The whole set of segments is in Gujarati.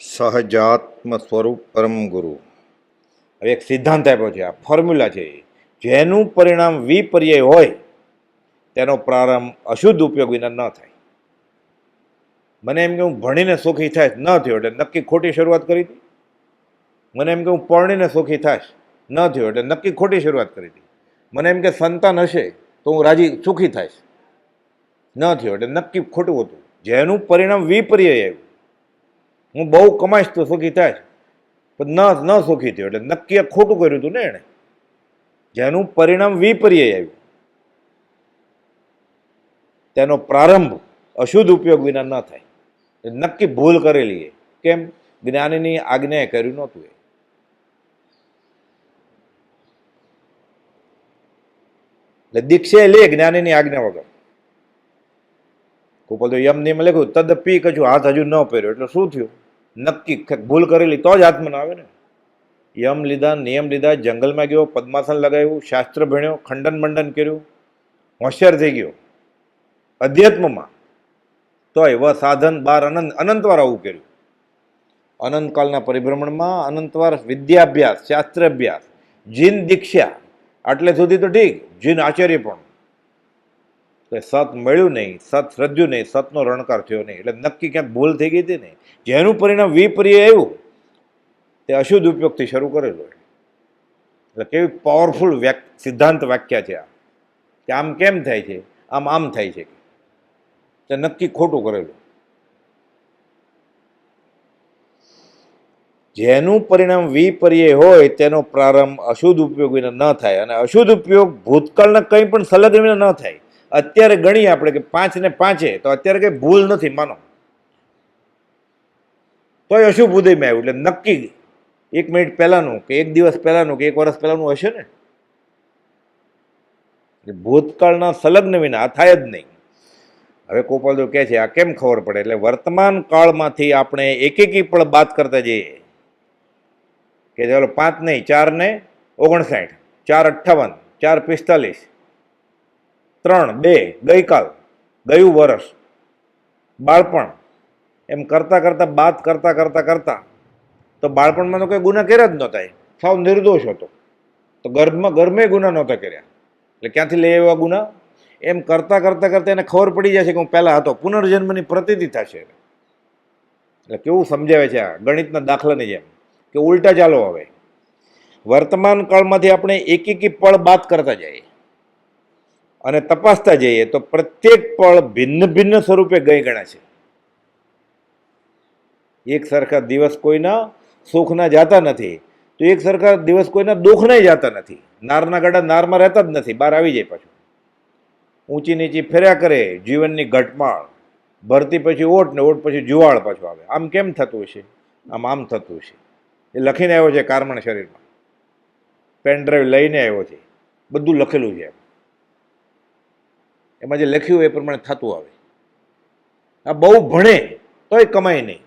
સહજાત્મ સ્વરૂપ પરમ ગુરુ. હવે એક સિદ્ધાંત આપ્યો છે, આ ફોર્મ્યુલા છે જેનું પરિણામ વિપર્યય હોય, તેનો પ્રારંભ અશુદ્ધ ઉપયોગ વિના ન થાય. મને એમ કે હું ભણીને સુખી થાય ન થયો એટલે નક્કી ખોટી શરૂઆત કરી હતી? મને એમ કે હું પરણીને સુખી થાશ ન થયો એટલે નક્કી ખોટી શરૂઆત કરી હતી. મને એમ કે સંતાન હશે તો હું રાજી સુખી થઈશ ન થયો એટલે નક્કી ખોટું હતું. જેનું પરિણામ વિપર્યય આવ્યું. હું બહુ કમાઈશ તો સુખી થાય પણ ન ન સુખી થયો એટલે નક્કી ખોટું કર્યું હતું ને એણે. જેનું પરિણામ વિપર્ય આવ્યું. તેનો પ્રારંભ અશુદ્ધ ઉપયોગ વિના ન થાય. નક્કી ભૂલ કરેલી એ. કેમ? જ્ઞાનીની આજ્ઞાએ કર્યું નહોતું એ. એટલે દીક્ષે લે જ્ઞાનીની આજ્ઞા વગર. કોપલ તો યમ નિયમ લખ્યું તદપી કજું હાથ હજુ ન પહેર્યો. એટલે શું થયું? નક્કી ભૂલ કરેલી તો જ આત્મન આવે ને. યમ લીધા, નિયમ લીધા, જંગલમાં ગયો, પદ્માસન લગાવ્યું, શાસ્ત્ર ભણ્યો, ખંડન મંડન કર્યું, હોશિયાર થઈ ગયો. અધ્યાત્મમાં તોય વ સાધન બાર અનંત, અનંતવાર આવું કર્યું. અનંતકાળના પરિભ્રમણમાં અનંતવાર વિદ્યાભ્યાસ શાસ્ત્ર અભ્યાસ જીન દીક્ષા, આટલે સુધી તો ઠીક, જીન આચાર્ય પણ. તો સત મળ્યું નહીં, સત શ્રદ્ધ્યું નહીં, સતનો રણકાર થયો નહીં. એટલે નક્કી ક્યાંક ભૂલ થઈ ગઈ હતી ને, જેનું પરિણામ વિપર્ય આવ્યું, તે અશુદ્ધ ઉપયોગથી શરૂ કરેલું એટલે કેવી પાવરફુલ વ્યાક, સિદ્ધાંત વાક્યા છે આ. કે આમ કેમ થાય છે? આમ આમ થાય છે. તે નક્કી ખોટું કરેલું. જેનું પરિણામ વિપર્ય હોય, તેનો પ્રારંભ અશુદ્ધ ઉપયોગ વિના ન થાય. અને અશુદ્ધ ઉપયોગ ભૂતકાળના કંઈ પણ સંલગ્ન વિના ન થાય. અત્યારે ગણીએ આપણે કે પાંચ ને પાંચે, તો અત્યારે કંઈ ભૂલ નથી, માનો. તોય અશુભ ઉદયમાં આવ્યું, એટલે નક્કી એક મિનિટ પહેલાંનું કે એક દિવસ પહેલાંનું કે એક વર્ષ પહેલાંનું હશે ને? ભૂતકાળના સંલગ્ન વિના, આ થાય જ નહીં. હવે કોપાલદેવ કહે છે, આ કેમ ખબર પડે? એટલે વર્તમાન કાળમાંથી આપણે એક એકી પણ બાદ કરતા જઈએ. કે ચાલો પાંચ નહીં, ચાર ને ઓગણસાઠ, ચાર અઠ્ઠાવન, ચાર પિસ્તાલીસ. ત્રણ, બે, ગઈકાલ, ગયું વર્ષ, બાળપણ, એમ કરતાં કરતાં, બાદ કરતાં કરતાં કરતાં, તો બાળપણમાં તો કંઈ ગુના કર્યા જ નહોતા સાવ નિર્દોષ હતો. તો ગર્ભમાં, ગર્ભે ગુના નહોતા કર્યા. એટલે ક્યાંથી લઈ આવ્યા ગુના? એમ કરતાં કરતાં કરતાં એને ખબર પડી છે કે હું પહેલાં હતો. પુનર્જન્મની પ્રતિતિ થશે એટલે કેવું સમજાવે છે આ ગણિતના દાખલાની જેમ કે ઉલટા ચાલો હવે. વર્તમાન કાળમાંથી આપણે એક એક પળ બાદ કરતા જઈએ. અને તપાસતા જઈએ તો પ્રત્યેક પળ ભિન્ન ભિન્ન સ્વરૂપે ગઈ ગણા છે. એક સરખા દિવસ કોઈના સુખના જાતા નથી, તો એક સરખા દિવસ કોઈના દુઃખના જાતા નથી. નારના ગાડા નારમાં રહેતા જ નથી, બહાર આવી જાય પાછું. ઊંચી નીચી ફેર્યા કરે, જીવનની ઘટમાળ. ભરતી પછી ઓટ ને ઓટ પછી જુવાળ પાછું આવે. આમ કેમ થતું હશે? આમ આમ થતું હશે. એ લખીને આવ્યો છે કારમણ શરીરમાં. પેન ડ્રાઈવ લઈને આવ્યો છે. બધું લખેલું છે એમાં. જે લખ્યું એ પ્રમાણે થતું આવે. આ બહુ ભણે તોય કમાય નહીં.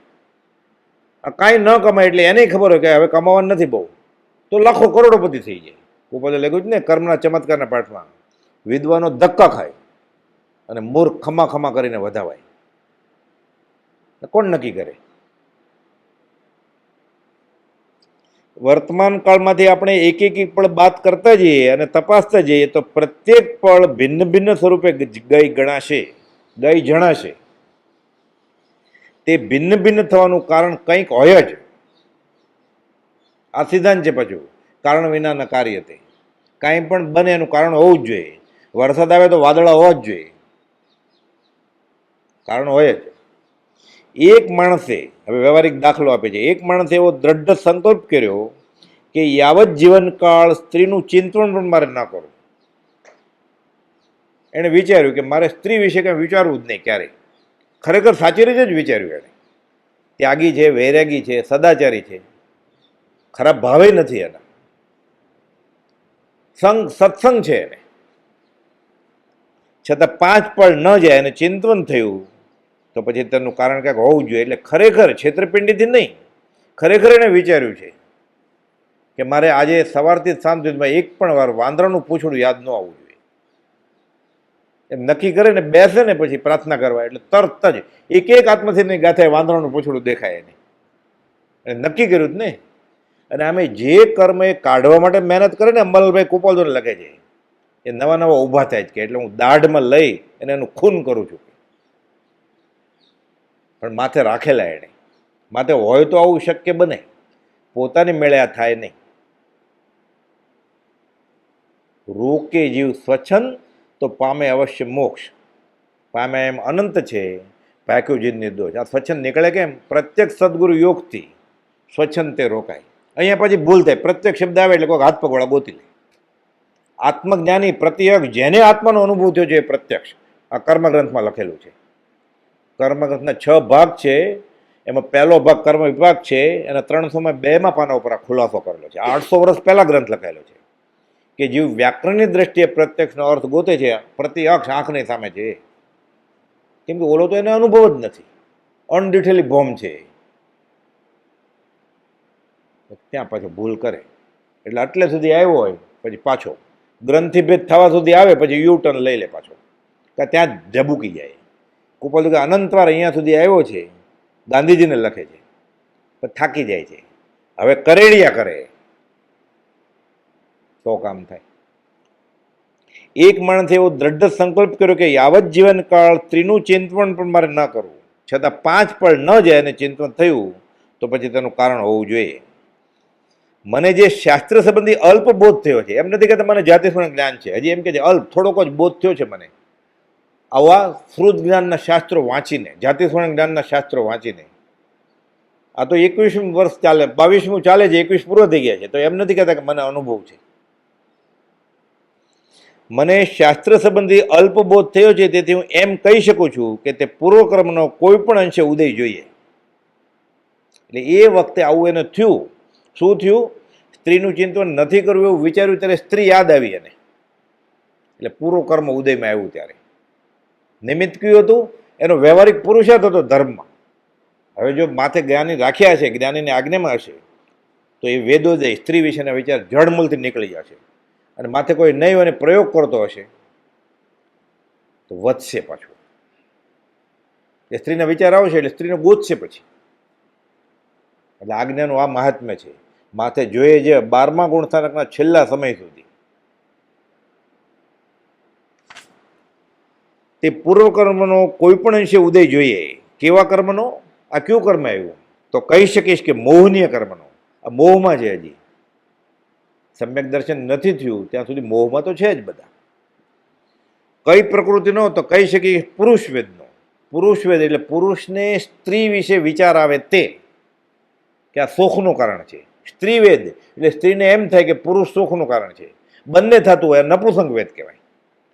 આ કાંઈ ન કમાય એટલે એને ખબર હોય કે હવે કમાવાનું નથી બહુ. તો લાખો કરોડોપતિ થઈ જાય. ઉપર લખ્યું છે ને, કર્મના ચમત્કારના પાઠમાં, વિદ્વાનો ધક્કા ખાય અને મૂર્ખ ખમા ખમા કરીને વધાવાય. કોણ નક્કી કરે? વર્તમાન કાળમાંથી આપણે એક એક પળ બાદ કરતા જઈએ અને તપાસતા જઈએ તો પ્રત્યેક પળ ભિન્ન ભિન્ન સ્વરૂપે ગઈ ગણાશે, ગઈ જણાશે. તે ભિન્ન ભિન્ન થવાનું કારણ કંઈક હોય જ. આ સિદ્ધાંત છે પાછું. કારણ વિનાના કાર્ય તે. કાંઈ પણ બને એનું કારણ હોવું જ જોઈએ. વરસાદ આવે તો વાદળા હોવા જ જોઈએ. કારણ હોય જ. એક માણસે, હવે વ્યવહારિક દાખલો આપે છે. એક માણસે એવો દ્રઢ સંકલ્પ કર્યો કે યાવત જીવનકાળ સ્ત્રીનું ચિંતન પણ મારે ના કરવું. એણે વિચાર્યું કે મારે સ્ત્રી વિશે કંઈ વિચારવું જ નહીં ક્યારેય. ખરેખર સાચી રીતે જ વિચાર્યું એણે. ત્યાગી છે, વૈરાગી છે, સદાચારી છે. ખરાબ ભાવે નથી એના. સંગ, સત્સંગ છે એને. છતાં પાંચ પળ ન જાય અને ચિંતવન થયું, તો પછી તેનું કારણ કંઈક હોવું જોઈએ. એટલે ખરેખર છેતરપિંડીથી નહીં. ખરેખર એણે વિચાર્યું છે કે મારે આજે સવારથી સાંજ સુધીમાં એક પણ વાર વાંદરાનું પૂછડું યાદ ન આવવું જોઈએ. એમ નક્કી કરે ને બેસે ને પછી પ્રાર્થના કરવા, એટલે તરત જ એક એક આત્મથી ગાથાએ વાંદરાનું પૂછડું દેખાય એને અને નક્કી કર્યું જ ને અને અમે જે કર્મ એ કાઢવા માટે મહેનત કરે ને અમલભાઈ કુપાલદોને લખે છે, એ નવા નવા ઊભા થાય જ કે એટલે હું દાઢમાં લઈ અને એનું ખૂન કરું છું. પણ માથે રાખેલા એણે માથે હોય તો આવું શક્ય બને. પોતાની મેળે થાય નહીં. રોકે જીવ સ્વચ્છંદ તો પામે અવશ્ય મોક્ષ. પામે એમ અનંત છે. ભાખ્યું જીવ નિર્દોષ. આ સ્વચ્છંદ નીકળે કેમ? પ્રત્યક્ષ સદગુરુ યોગથી. સ્વચ્છંદ તે રોકાય. અહીંયા પછી ભૂલ થાય. પ્રત્યેક શબ્દ આવે એટલે કોઈ હાથ પગવાળા ગોતી લે. આત્મજ્ઞાની પ્રત્યક્ષ જેને આત્માનો અનુભવ થયો છે એ પ્રત્યક્ષ. આ કર્મગ્રંથમાં લખેલું છે. કર્મગ્રંથના છ ભાગ છે. એમાં પહેલો ભાગ કર્મ વિભાગ છે. એના ત્રણસોમાં બેમાં પાના ઉપર આ ખુલાસો કરેલો છે. આઠસો વર્ષ પહેલાં ગ્રંથ લખાયેલો છે. કે જીવ વ્યાકરણની દ્રષ્ટિએ પ્રત્યક્ષનો અર્થ ગોતે છે પ્રત્યક્ષ આંખની સામે છે. કેમ કે ઓલો તો એને અનુભવ જ નથી. અનડીઠેલી ભોમ છે. ત્યાં પાછો ભૂલ કરે. એટલે આટલે સુધી આવ્યો હોય, પછી પાછો. ગ્રંથિભેદ થવા સુધી આવે, પછી યુ ટર્ન લઈ લે પાછો. કે ત્યાં જ ઝબૂકી જાય. કુપલ કે અનંતવાર અહીંયા સુધી આવ્યો છે. ગાંધીજીને લખે છે. પણ થાકી જાય છે. હવે કરેડિયા કરે. તો કામ થાય. એક માણસે એવો દ્રઢ સંકલ્પ કર્યો કે યાવત જીવનકાળ સ્ત્રીનું ચિંતવણ પણ મારે ન કરવું. છતાં પાંચ પળ ન જાય અને ચિંતવન થયું, તો પછી તેનું કારણ હોવું જોઈએ. મને જે શાસ્ત્ર સંબંધી અલ્પ બોધ થયો છે, એમ નથી કે મને જાતિસ્મરણ જ્ઞાન છે? હજી એમ કે છે, અલ્પ, થોડોક જ બોધ થયો છે મને. આવા શ્રુત જ્ઞાનના શાસ્ત્રો વાંચીને જાતિસ્મરણ જ્ઞાનના શાસ્ત્રો વાંચીને. આ તો એકવીસમું વર્ષ ચાલે, બાવીસમું ચાલે છે, એકવીસ પૂરો થઈ ગયા છે, તો એમ નથી કહેતા કે મને અનુભવ છે. મને શાસ્ત્ર સંબંધી અલ્પબોધ થયો છે, તેથી હું એમ કહી શકું છું કે તે પૂર્વકર્મનો કોઈ પણ અંશે ઉદય જોઈએ. એટલે એ વખતે આવું એને થયું. શું થયું? સ્ત્રીનું ચિંતન નથી કરવું એવું વિચાર્યું, ત્યારે સ્ત્રી યાદ આવી એને. એટલે પૂર્વ કર્મ ઉદયમાં આવ્યું ત્યારે. નિમિત્ત કયું હતું? એનો વ્યવહારિક પુરુષાર્થ હતો ધર્મમાં. હવે જો માથે જ્ઞાની રાખ્યા છે, જ્ઞાનીની આજ્ઞામાં હશે, તો એ વેદોદય સ્ત્રી વિશેના વિચાર જળમૂળથી નીકળી જશે. અને માથે કોઈ નહીં અને પ્રયોગ કરતો હશે, તો વધશે પાછું. એ સ્ત્રીના વિચાર આવશે એટલે સ્ત્રીને ગોતશે પછી. એટલે આજ્ઞાનું આ મહાત્મ્ય છે. માથે જોઈએ જે બારમા ગુણસ્થાનકના છેલ્લા સમય સુધી. તે પૂર્વ કર્મનો કોઈ પણ અંશે ઉદય જોઈએ. કેવા કર્મનો? આ કયું કર્મ આવ્યું? તો કહી શકીશ કે મોહનીય કર્મનો. આ મોહમાં છે હજી. સમ્યક દર્શન નથી થયું, ત્યાં સુધી મોહમાં તો છે જ બધા. કઈ પ્રકૃતિનો તો કહી શકીએ પુરુષવેદનો પુરુષવેદ એટલે પુરુષને સ્ત્રી વિશે વિચાર આવે તે, કે આ સુખનું કારણ છે. સ્ત્રીવેદ એટલે સ્ત્રીને એમ થાય કે પુરુષ સુખનું કારણ છે. બંને થતું હોય નપુસંગ વેદ કહેવાય.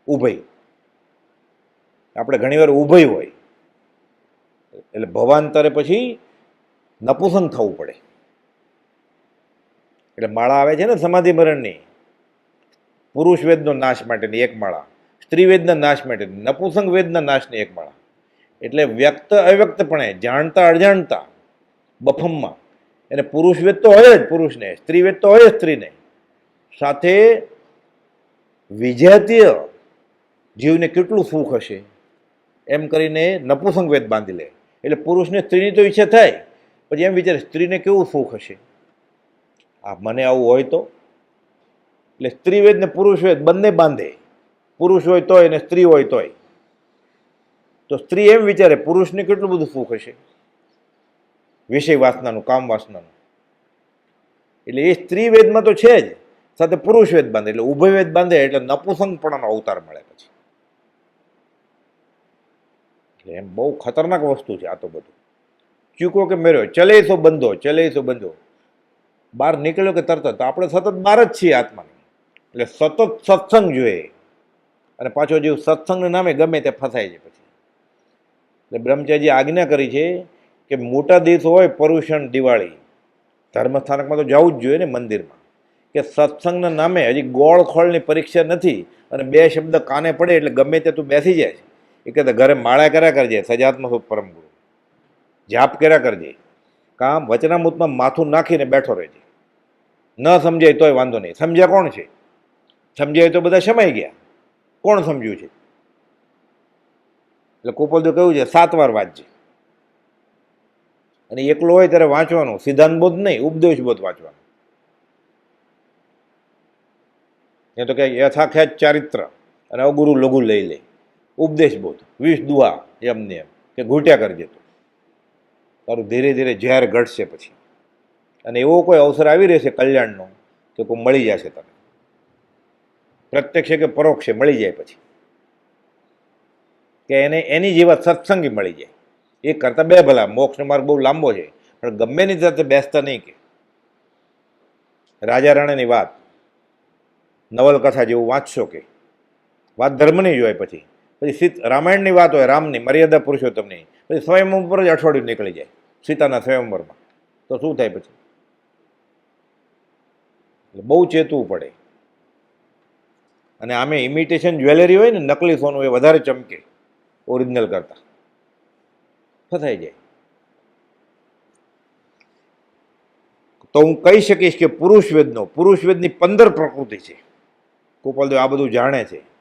ઉભય. આપણે ઘણીવાર ઉભય હોય. એટલે ભવાંતરે પછી નપુસંગ થવું પડે. એટલે માળા આવે છે ને સમાધિ મરણની પુરુષ વેદનો નાશ માટેની એક માળા, સ્ત્રી વેદના નાશ માટેની નપુસંગ વેદના નાશની એક માળા. એટલે વ્યક્ત અવ્યક્તપણે, જાણતા અજાણતા, બફમમાં. એને પુરુષ વેદ તો હોય જ પુરુષને, સ્ત્રી વેદ તો હોય જ સ્ત્રીને. સાથે વિજાતીય જીવને કેટલું સુખ હશે? એમ કરીને નપુસંગ વેદ બાંધી લે. એટલે પુરુષને સ્ત્રીની તો ઈચ્છા થાય, પછી એમ વિચારે સ્ત્રીને કેવું સુખ હશે? આ મને આવું હોય તો? એટલે સ્ત્રીવેદ ને પુરુષવેદ બંને બાંધે. પુરુષ હોય તોય ને સ્ત્રી હોય તોય. તો સ્ત્રી એમ વિચારે, પુરુષને કેટલું બધું સુખ હશે? વિષય વાસનાનું, કામ વાસનાનું. એટલે એ સ્ત્રીવેદમાં તો છે જ. સાથે પુરુષવેદ બાંધે. એટલે ઉભય વેદ બાંધે, એટલે નપુસંગપણાનો અવતાર મળે પછી. એટલે એમ બહુ ખતરનાક વસ્તુ છે આ તો બધું. ચૂકો કે મેળ્યો? ચલે સો બંધો ચલે સો બંધો. બહાર નીકળ્યો કે તરત તો આપણે સતત બહાર જ છીએ આત્માની. એટલે સતત સત્સંગ જોઈએ. અને પાછો જીવ સત્સંગના નામે ગમે તે ફસાય છે પછી. એટલે બ્રહ્મચારીજી આજ્ઞા કરી છે કે મોટા દિવસ હોય પર્યુષણ દિવાળી. ધર્મસ્થાનકમાં તો જવું જ જોઈએ ને મંદિરમાં. કે સત્સંગના નામે હજી ગોળખોળની પરીક્ષા નથી અને બે શબ્દ કાને પડે એટલે ગમે તે તું બેસી જાય એ કહેતા, ઘરે માળા કર્યા કરજે, સજાત્મક પરમ ગુરુ. જાપ કર્યા કરજે. કામ વચનામૃતમાં માથું નાખીને બેઠો રહેજે. ન સમજાય તોય વાંધો નહીં. સમજ્યા કોણ છે? સમજાય તો બધા સમાઈ ગયા. કોણ સમજ્યું છે? એટલે કુપોલદેવ કહ્યું છે સાત વાર વાંચજે. અને એકલો હોય ત્યારે વાંચવાનું. સિદ્ધાંત બોધ નહીં, ઉપદેશ બોધ વાંચવાનું. એ તો કે યથાખ્યાત ચારિત્ર અને અવગુરુ લઘુ લઈ લે. ઉપદેશ બોધ. વિષ દુઆ એમને એમ. કે ઘૂંટ્યા કરજે તું. તારું ધીરે ધીરે ઝેર ઘટશે પછી. અને એવો કોઈ અવસર આવી રહેશે કલ્યાણનો કે કોઈ મળી જશે તને. પ્રત્યક્ષ કે પરોક્ષે મળી જાય પછી. કે એને, એની જેવા સત્સંગી મળી જાય. એ કરતાં બે ભલા, મોક્ષનો માર્ગ બહુ લાંબો છે. પણ ગમે ની સાથે બેસતા નહીં કે. રાજા રાણાની વાત નવલકથા જેવું વાંચશો કે. વાત ધર્મની જ હોય પછી. પછી સીત, રામાયણની વાત હોય, રામની, મર્યાદા પુરુષોત્તમની, પછી સ્વયં ઉપર જ અઠવાડિયું નીકળી જાય, સીતાના સ્વયંવરમાં. તો શું થાય પછી? એટલે બહુ ચેતવું પડે. અને આમે ઇમિટેશન જ્વેલરી હોય ને, નકલી સોનું એ વધારે ચમકે ઓરિજિનલ કરતાં. ફસાઈ જાય. તો હું કહી શકીશ કે પુરુષવેદનો, પુરુષવેદની પંદર પ્રકૃતિ છે. ગોપાલદેવ આ બધું જાણે છે.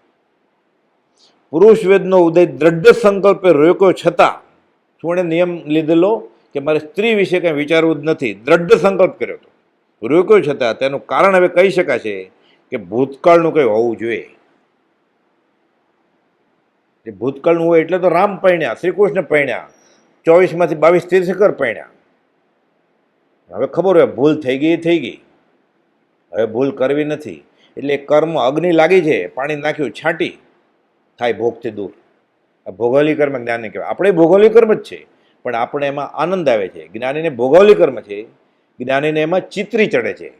પુરુષ વેદનો ઉદય દ્રઢ સંકલ્પે રોક્યો છતાં શું એણે નિયમ લીધેલો કે મારે સ્ત્રી વિશે કંઈ વિચારવું જ નથી. દ્રઢ સંકલ્પ કર્યો હતો. રોક્યો છતાં તેનું કારણ હવે કહી શકાશે કે ભૂતકાળનું કંઈ હોવું જોઈએ. જે ભૂતકાળનું હોય એટલે તો રામ પૈણ્યા શ્રી કૃષ્ણ પૈણ્યા ચોવીસમાંથી બાવીસ તીર્થકર પૈણ્યા હવે ખબર હોય, ભૂલ થઈ ગઈ થઈ ગઈ. હવે ભૂલ કરવી નથી. એટલે કર્મ અગ્નિ લાગી છે, પાણી નાખ્યું, છાંટી. થાય ભોગથી દૂર. આ ભૌગોલિક કર્મ જ્ઞાનને કહેવાય. આપણે ભૌગોલિક કર્મ જ છે, પણ આપણે એમાં આનંદ આવે છે. જ્ઞાનીને ભૌગોલિક કર્મ છે, જ્ઞાનીને એમાં ચિત્રી ચડે છે.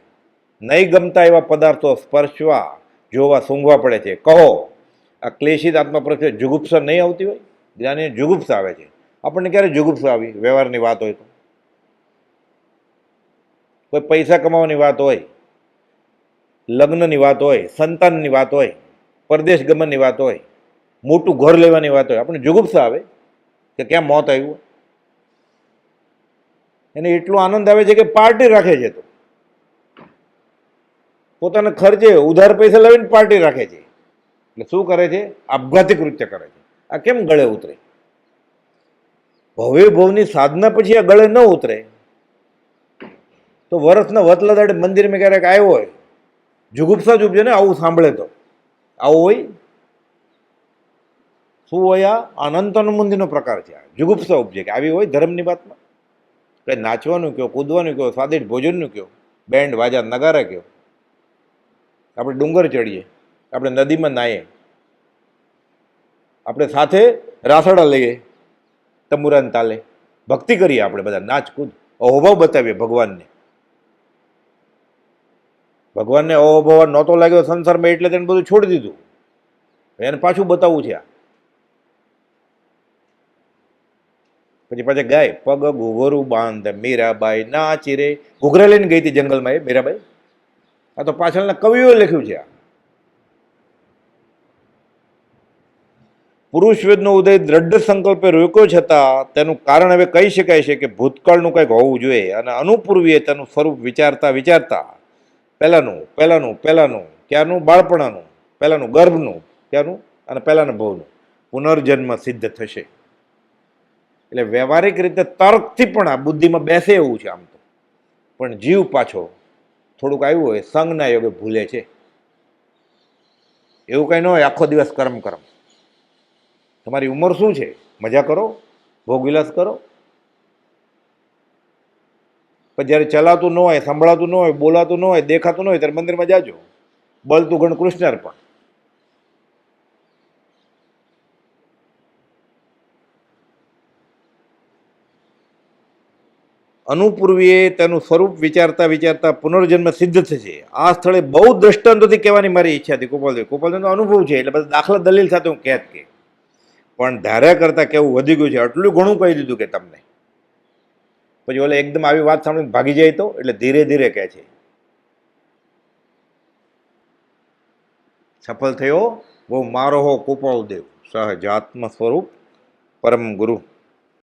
નહીં ગમતા એવા પદાર્થો સ્પર્શવા, જોવા, સૂંઘવા પડે છે. કહો, આ ક્લેશિત આત્મા પ્રત્યે જુગુપ્સા નહીં આવતી હોય? જ્ઞાનીને જુગુપ્સા આવે છે. આપણને ક્યારે જુગુપ્સા આવી? વ્યવહારની વાત હોય તો. કોઈ પૈસા કમાવાની વાત હોય, લગ્નની વાત હોય, સંતાનની વાત હોય, પરદેશ ગમનની વાત હોય મોટું ઘર લેવાની વાત હોય. આપણને જુગુપ્સા આવે કે ક્યાં મોત આવ્યું એને એટલો આનંદ આવે છે કે પાર્ટી રાખે છે તો. પોતાના ખર્ચે ઉધાર પૈસા લાવીને પાર્ટી રાખે છે. એટલે શું કરે છે? આપઘાતી કૃત્ય કરે છે. આ કેમ ગળે ઉતરે? ભવ્ય ભવની સાધના પછી આ ગળે ન ઉતરે. તો વર્ષના વતલા દાડે મંદિરમાં ક્યારેક આવ્યો હોય, જુગુપ્સા જ ઉપજે ને આવું સાંભળે તો. આવું હોય? આ અનંત અનુમંદીનો પ્રકાર છે. જુગુપ્સા ઉપજે કે આવી હોય ધર્મની વાતમાં. કંઈ નાચવાનું કયો, કૂદવાનું કયો, સ્વાદિષ્ટ ભોજનનું કયો, બેન્ડ વાજા નગારા કયો. આપણે ડુંગર ચડીએ. આપણે નદીમાં નાહીએ. આપણે સાથે રાસડા લઈએ. તંબુરાન તાલે. ભક્તિ કરીએ આપણે બધા. નાચ, કૂદ, અહોભાવ બતાવીએ ભગવાનને. ભગવાનને અહોભાવ નહોતો લાગ્યો સંસારમાં એટલે તેને બધું છોડી દીધું. એને પાછું બતાવવું છે આ. પછી પાછા ગાય, પગ ઘૂઘરું બાંધ, મીરાબાઈ નાચી રે ઘૂઘરા લઈને ગઈ હતી જંગલમાં એ, મીરાબાઈ. આ તો પાછળના કવિઓએ લખ્યું છે આ. પુરુષવેદનો ઉદય દ્રઢ સંકલ્પે રોક્યો છતાં તેનું કારણ હવે કહી શકાય છે કે ભૂતકાળનું કંઈક હોવું જોઈએ અને અનુપૂર્વીએ તેનું સ્વરૂપ વિચારતા વિચારતા પહેલાંનું પહેલાંનું પહેલાંનું ક્યાંનું બાળપણાનું, પહેલાંનું ગર્ભનું ક્યાંનું અને પહેલાંના ભવનું પુનર્જન્મ સિદ્ધ થશે. એટલે વ્યવહારિક રીતે તર્કથી પણ આ બુદ્ધિમાં બેસે એવું છે આમ તો. પણ જીવ પાછો થોડુંક આવ્યું હોય સંઘના યોગે ભૂલે છે. એવું કંઈ ન હોય, આખો દિવસ કર્મ કર્મ. તમારી ઉંમર શું છે? મજા કરો ભોગવિલાસ કરો. પણ જ્યારે ચલાતું ન હોય, સંભળાતું ન હોય, બોલાતું ન હોય, દેખાતું ન હોય, ત્યારે મંદિરમાં જાજો. બળતું ગણ કૃષ્ણ પણ અનુપૂર્વીએ તેનું સ્વરૂપ વિચારતા વિચારતા પુનર્જન્મ સિદ્ધ થશે. આ સ્થળે બહુ દ્રષ્ટાંતોથી કહેવાની મારી ઈચ્છા હતી ગોપાલદેવ. ગોપાલદેવનો અનુભવ છે એટલે બધા દાખલા દલીલ સાથે હું કહેત કે પણ ધાર્યા કરતાં કેવું વધી ગયું છે આટલું ઘણું કહી દીધું કે તમને. પછી ઓલે એકદમ આવી વાત સાંભળીને ભાગી જાય તો એટલે ધીરે ધીરે કહે છે. સફળ થયો બહુ મારો હો કુપાળદેવ સહજાત્મ સ્વરૂપ પરમ ગુરુ.